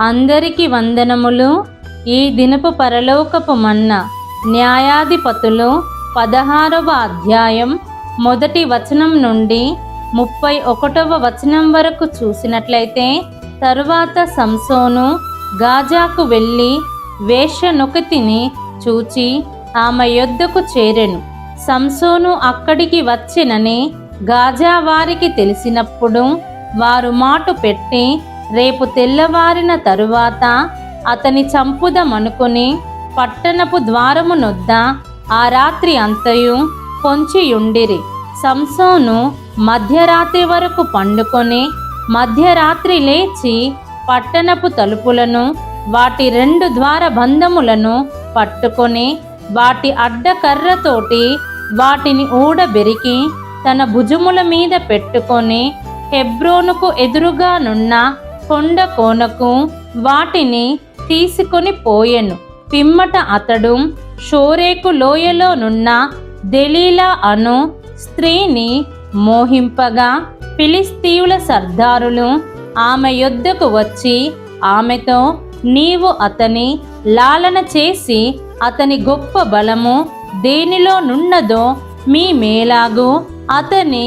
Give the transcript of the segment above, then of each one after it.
అందరికి వందనములు. ఈ దినపు పరలోకపు మన్న న్యాయాధిపతులు పదహారవ అధ్యాయం మొదటి వచనం నుండి ముప్పై ఒకటవ వచనం వరకు చూసినట్లయితే తరువాత సంసోను గాజాకు వెళ్ళి వేషనొకతిని చూచి ఆమె యొద్దకు చేరెను. సంసోను అక్కడికి వచ్చినని గాజా వారికి తెలిసినప్పుడు వారు మాటు పెట్టి రేపు తెల్లవారిన తరువాత అతని చంపుదమనుకుని పట్టణపు ద్వారము నొద్ద ఆ రాత్రి అంతయు పొంచియుండిరి. సంసోను మధ్యరాత్రి వరకు పండుకొని మధ్యరాత్రి లేచి పట్టణపు తలుపులను వాటి రెండు ద్వార బంధములను పట్టుకొని వాటి అడ్డకర్రతోటి వాటిని ఊడబెరికి తన భుజముల మీద పెట్టుకొని హెబ్రోనుకు ఎదురుగానున్న కొండ కోనకు వాటిని తీసుకొని పోయెను. పిమ్మట అతడు షోరేకు లోయలోనున్న దెలీలా అను స్త్రీని మోహింపగా ఫిలిస్తీవుల సర్దారులు ఆమె యొద్దకు వచ్చి ఆమెతో నీవు అతని లాలన చేసి అతని గొప్ప బలము దేనిలో నున్నదో మీ మేలాగు అతని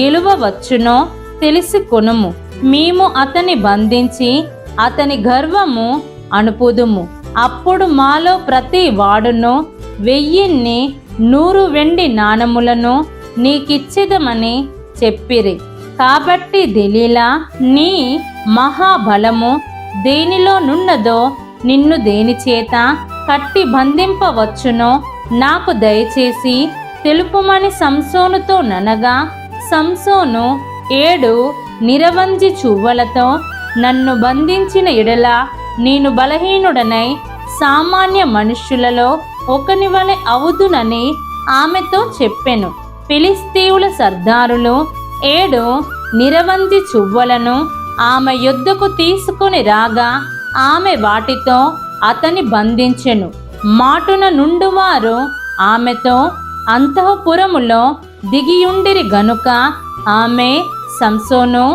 గెలువవచ్చునో తెలుసుకొనుము. మేము అతని బంధించి అతని గర్వము అనుపుదుము. అప్పుడు మాలో ప్రతి వాడును వెయ్యిన్ని నూరు వెండి నాణములను నీకిచ్చిదమని చెప్పిరి. కాబట్టి దిలీలా నీ మహాబలము దేనిలో నున్నదో నిన్ను దేని చేత కట్టి బంధింపవచ్చునో నాకు దయచేసి తెలుపుమని సంసోనుతో ననగా సంసోను ఏడు నిరవంజి చువ్వలతో నన్ను బంధించిన ఎడల నేను బలహీనుడనై సామాన్య మనుష్యులలో ఒకని వలె అవుదునని ఆమెతో చెప్పెను. ఫిలిస్తీవుల సర్దారులు ఏడు నిరవంజి చువ్వలను ఆమె యొద్దకు తీసుకొని రాగా ఆమె వాటితో అతని బంధించెను. మాటున నుండువారు ఆమెతో అంతఃపురములో దిగియుండిరి గనుక ఆమె సంసోను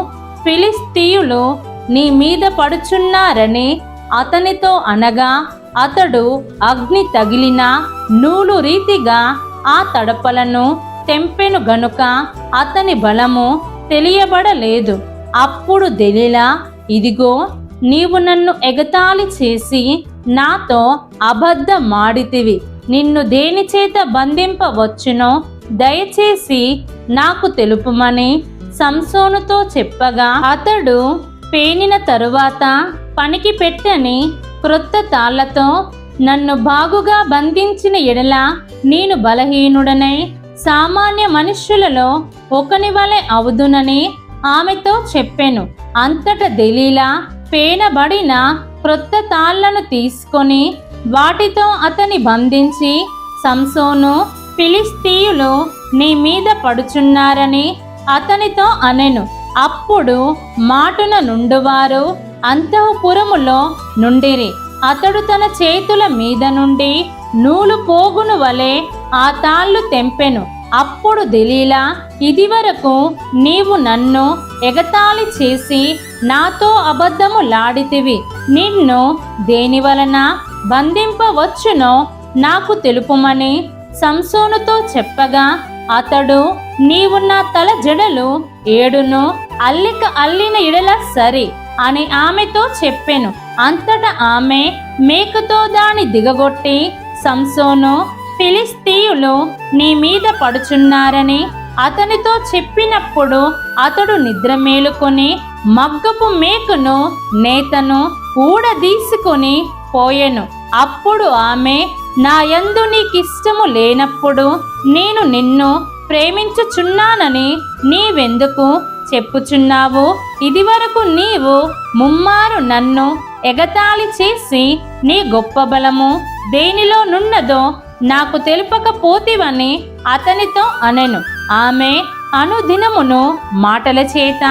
ఫిలిస్తీయులు నీ మీద పడుచున్నారని అతనితో అనగా అతడు అగ్ని తగిలిన నూలు రీతిగా ఆ తడపలను తెంపెను గనుక అతని బలము తెలియబడలేదు. అప్పుడు దెలిలా ఇదిగో నీవు నన్ను ఎగతాళి చేసి నాతో అబద్ధమాడితివి. నిన్ను దేనిచేత బంధింపవచ్చునో దయచేసి నాకు తెలుపుమని సంసోనుతో చెప్పగా అతడు పేనిన తరువాత పనికి పెట్టని క్రొత్త తాళ్ళతో నన్ను బాగుగా బంధించిన ఎడల నేను బలహీనుడనై సామాన్య మనుష్యులలో ఒకని వలె అవుదునని ఆమెతో చెప్పాను. అంతట దెలీలా పేనబడిన క్రొత్త తాళ్ళను తీసుకొని వాటితో అతని బంధించి సంసోను ఫిలిస్తీయులు నీ మీద పడుచున్నారని అతనితో అనెను అప్పుడు మాటున నుండువారు అంతఃపురములో నుండిరి. అతడు తన చేతుల మీద నుండి నూలు పోగును వలె ఆ తాళ్ళు తెంపెను. అప్పుడు దిలీలా ఇదివరకు నీవు నన్ను ఎగతాళి చేసి నాతో అబద్ధము లాడితివి నిన్ను దేని వలన బంధింపవచ్చునో నాకు తెలుపుమని సంసోనుతో చెప్పగా అతడు నీవు నా తల జడలు ఏడును అల్లిక అల్లిన ఇడల సరి అని ఆమెతో చెప్పెను. అంతటా ఆమె మేకతో దాని దిగగొట్టి సంసోను ఫిలిస్తీయులు నీ మీద పడుచున్నారని అతనితో చెప్పినప్పుడు అతడు నిద్ర మేలుకొని మగ్గపు మేకును నేతను ఊడదీసుకొని పోయెను. అప్పుడు ఆమె నా యందు నీకిష్టము లేనప్పుడు నేను నిన్ను ప్రేమించుచున్నానని నీవెందుకు చెప్పుచున్నావు? ఇదివరకు నీవు ముమ్మారు నన్ను ఎగతాళి చేసి నీ గొప్ప బలము దేనిలో నున్నదో నాకు తెలుపకపోతివని అతనితో అనెను. ఆమె అనుదినమును మాటల చేత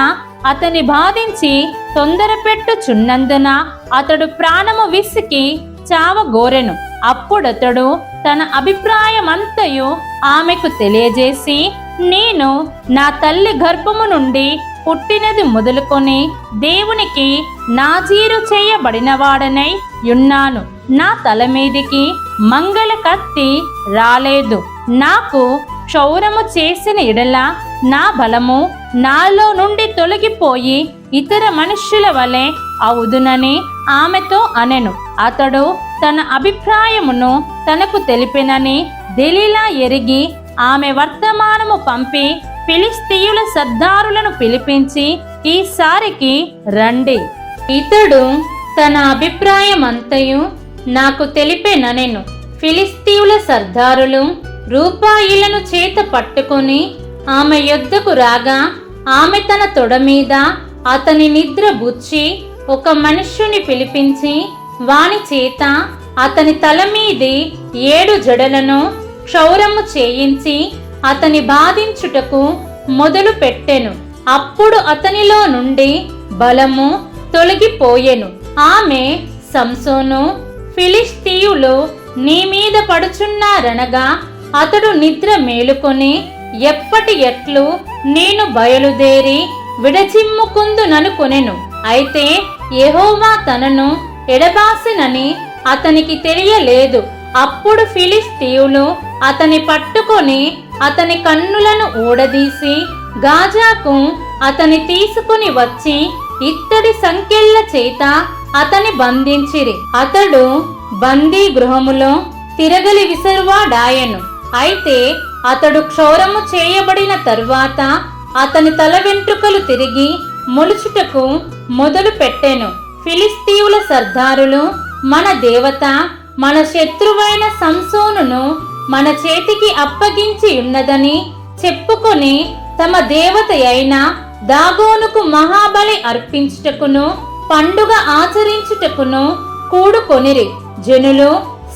అతని బాధించి తొందరపెట్టుచున్నందున అతడు ప్రాణము విసికి చావగోరెను. అప్పుడతడు తన అభిప్రాయమంతయు ఆమెకు తెలియజేసి నేను నా తల్లి గర్భము నుండి పుట్టినది మొదలుకొని దేవునికి నాజీరు చేయబడినవాడనై ఉన్నాను. నా తల మీదికి మంగళ కత్తి రాలేదు. నాకు క్షౌరము చేసిన ఎడల నా బలము నాలో నుండి తొలగిపోయి ఇతర మనుష్యుల వలె అవుదునని ఆమెతో అనెను అతడు తన అభిప్రాయమును తనకు తెలిపినని దెలీలా ఎరిగి ఆమె వర్తమానము పంపి ఫిలిస్తీయుల సర్దారులను పిలిపించి ఈసారికి రండి. ఇతడు తన అభిప్రాయమంతయు నాకు తెలిపెననెను. ఫిలిస్తీయుల సర్దారులు రూపాయిలను చేత పట్టుకొని ఆమె యొద్దకు రాగా ఆమె తన తొడ మీద అతని నిద్ర బుచ్చి ఒక మనుష్యుని పిలిపించి వాని చేత అతని తల మీది ఏడు జడలను క్షౌరము చేయించి అతని బాధించుటకు మొదలు పెట్టెను. అప్పుడు అతనిలో నుండి బలము తొలగిపోయెను. ఆమె సంసోను ఫిలిస్తీయులు నీ మీద పడుచున్నారనగా అతడు నిద్ర మేలుకొని ఎప్పటి ఎట్లు నేను బయలుదేరి విడచిమ్ముకుందుననుకొనెను. అయితే యెహోవా తనను ఎడబాసినని అతనికి తెలియలేదు. అప్పుడు ఫిలిస్తీయులు అతని పట్టుకొని అతని కన్నులను ఊడదీసి గాజాకు అతని తీసుకుని వచ్చి ఇత్తడి సంకెళ్ళ చేత అతని బంధించిరి. అతడు బందీ గృహములో తిరగలి విసరువాడాయను. అయితే అతడు క్షౌరము చేయబడిన తరువాత అతని తల వెంట్రుకలు తిరిగి మొలుచుటకు మొదలు పెట్టెను. ఫిలిస్తీవుల సర్దారులు మన దేవత మన శత్రువైన సంసోనును మన చేతికి అప్పగించి ఉన్నదని చెప్పుకొని తమ దేవత అయిన దాగోనుకు మహాబలి అర్పించుటకును పండుగ ఆచరించుటకును కూడుకొనిరి. జనులు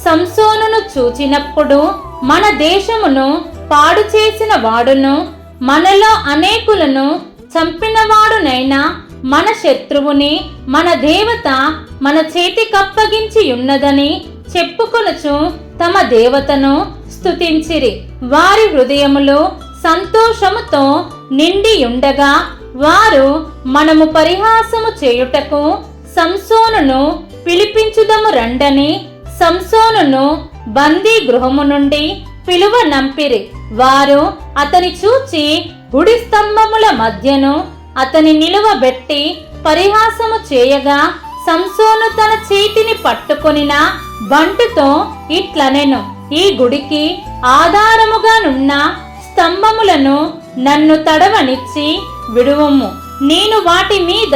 సంసోనును చూచినప్పుడు మన దేశమును పాడు చేసిన వాడును మనలో అనేకులను చంపినవాడునైనా మన శత్రువుని మన దేవత మన చేతికప్పగించి ఉన్నదని చెప్పుకొనుచు తమ దేవతను స్తుతించిరి. వారి హృదయములు సంతోషముతో నిండి ఉండగా వారు మనము పరిహాసము చేయుటకు సంసోనును పిలిపించుదము రండని సంసోనును బందీ గృహము నుండి పిలువ నంపిరి. వారు అతని చూచి గుడి స్తంభముల మధ్యను అతని నిలువబెట్టి పరిహాసము చేయగా సంసోను తన చేతిని పట్టుకొనిన బంటుతో ఇట్లనెను ఈ గుడికి ఆధారముగానున్న స్తంభములను నన్ను తడవనిచ్చి విడువము. నేను వాటి మీద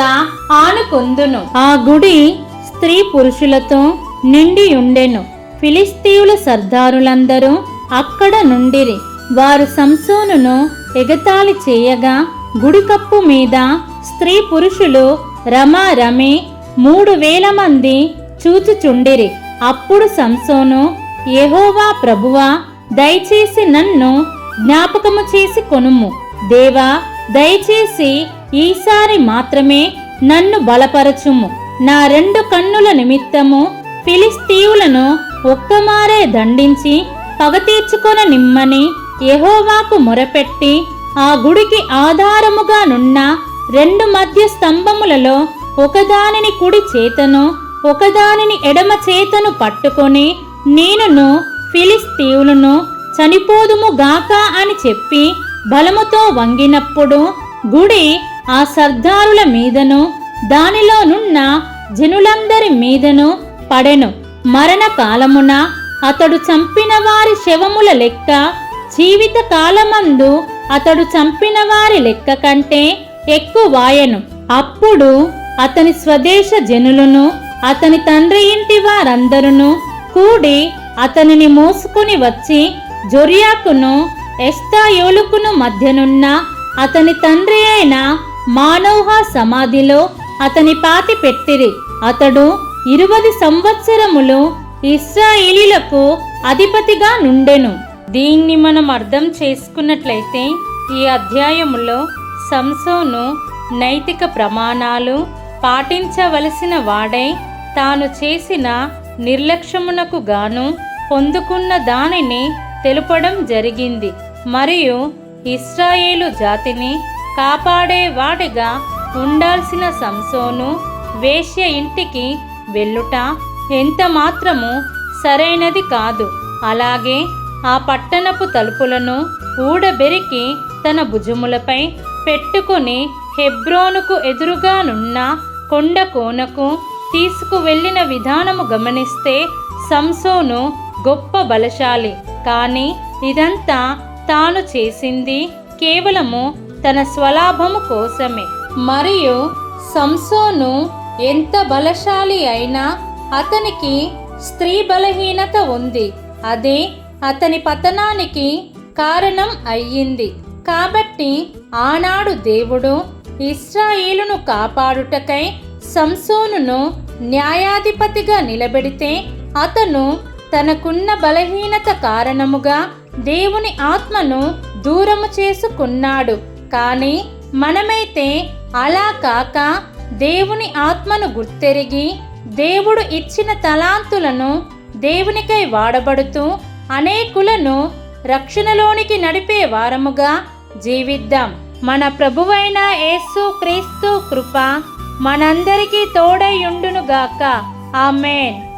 ఆనుకుందును. ఆ గుడి స్త్రీ పురుషులతో నిండి ఉండెను ఫిలిస్తీయుల సర్దారులందరూ అక్కడ నుండిరి. వారు సంసోనును ఎగతాళి చేయగా గుడికప్పు మీద స్త్రీ పురుషులు రమా రమే మూడు వేల మంది చూచుచుండిరి. అప్పుడు సంసోను యహోవా ప్రభువా దయచేసి నన్ను జ్ఞాపకము చేసి కొనుము. దేవా దయచేసి ఈసారి మాత్రమే నన్ను బలపరచుము. నా రెండు కన్నుల నిమిత్తము ఫిలిస్తీవులను ఒక్కమారే దండించి పగ తీర్చుకొన నిమ్మని యహోవాకు మొరపెట్టి ఆ గుడికి ఆధారముగా నున్న రెండు మధ్య స్తంభములలో ఒకదానిని కుడి చేతను ఒకదానిని ఎడమ చేతను పట్టుకొని నేనును ఫిలిస్తీవులను చనిపోదుము గాక అని చెప్పి బలముతో వంగినప్పుడు గుడి ఆ సర్దారుల మీదను దానిలోనున్న జనులందరి మీదను పడెను. మరణ కాలమున అతడు చంపిన వారి శవముల లెక్క జీవిత కాలమందు అతడు చంపిన వారి లెక్క కంటే ఎక్కువాయను అప్పుడు అతని స్వదేశ జనులను అతని తండ్రి ఇంటి వారందరును కూడి అతనిని మోసుకుని వచ్చి జొరియాకును ఎస్తాయోలుకును మధ్యనున్న అతని తండ్రి అయిన మానోహ సమాధిలో అతని పాతి పెట్టిరి. అతడు ఇరువది సంవత్సరములు ఇస్రాయేలీలకు అధిపతిగా నుండెను. దీన్ని మనం అర్థం చేసుకున్నట్లయితే ఈ అధ్యాయములో సంసోను నైతిక ప్రమాణాలు పాటించవలసిన వాడై తాను చేసిన నిర్లక్ష్యమునకు గాను పొందుకున్న దానిని తెలుపడం జరిగింది. మరియు ఇస్రాయేలు జాతిని కాపాడేవాడిగా ఉండాల్సిన సంసోను వేశ్య ఇంటికి వెళ్ళుట ఎంత మాత్రము సరైనది కాదు. అలాగే ఆ పట్టణపు తలుపులను ఊడబెరికి తన భుజములపై పెట్టుకుని హెబ్రోనుకు ఎదురుగానున్న కొండ కోనకు తీసుకువెళ్ళిన విధానము గమనిస్తే సంసోను గొప్ప బలశాలి. కానీ ఇదంతా తాను చేసింది కేవలము తన స్వలాభము కోసమే. మరియు సంసోను ఎంత బలశాలి అయినా అతనికి స్త్రీ బలహీనత ఉంది. అదే అతని పతనానికి కారణం అయ్యింది. కాబట్టి ఆనాడు దేవుడు ఇస్రాయేలును కాపాడుటకై సంసోనును న్యాయాధిపతిగా నిలబెడితే అతను తనకున్న బలహీనత కారణముగా దేవుని ఆత్మను దూరము చేసుకున్నాడు. కానీ మనమైతే అలా కాక దేవుని ఆత్మను గుర్తెరిగి దేవుడు ఇచ్చిన తలాంతులను దేవునికై వాడబడుతూ అనేకులను రక్షణలోనికి నడిపే వారముగా జీవిద్దాం. మన ప్రభువైన యేసు క్రీస్తు కృప మనందరికీ తోడై ఉండునుగాక. ఆమెన్.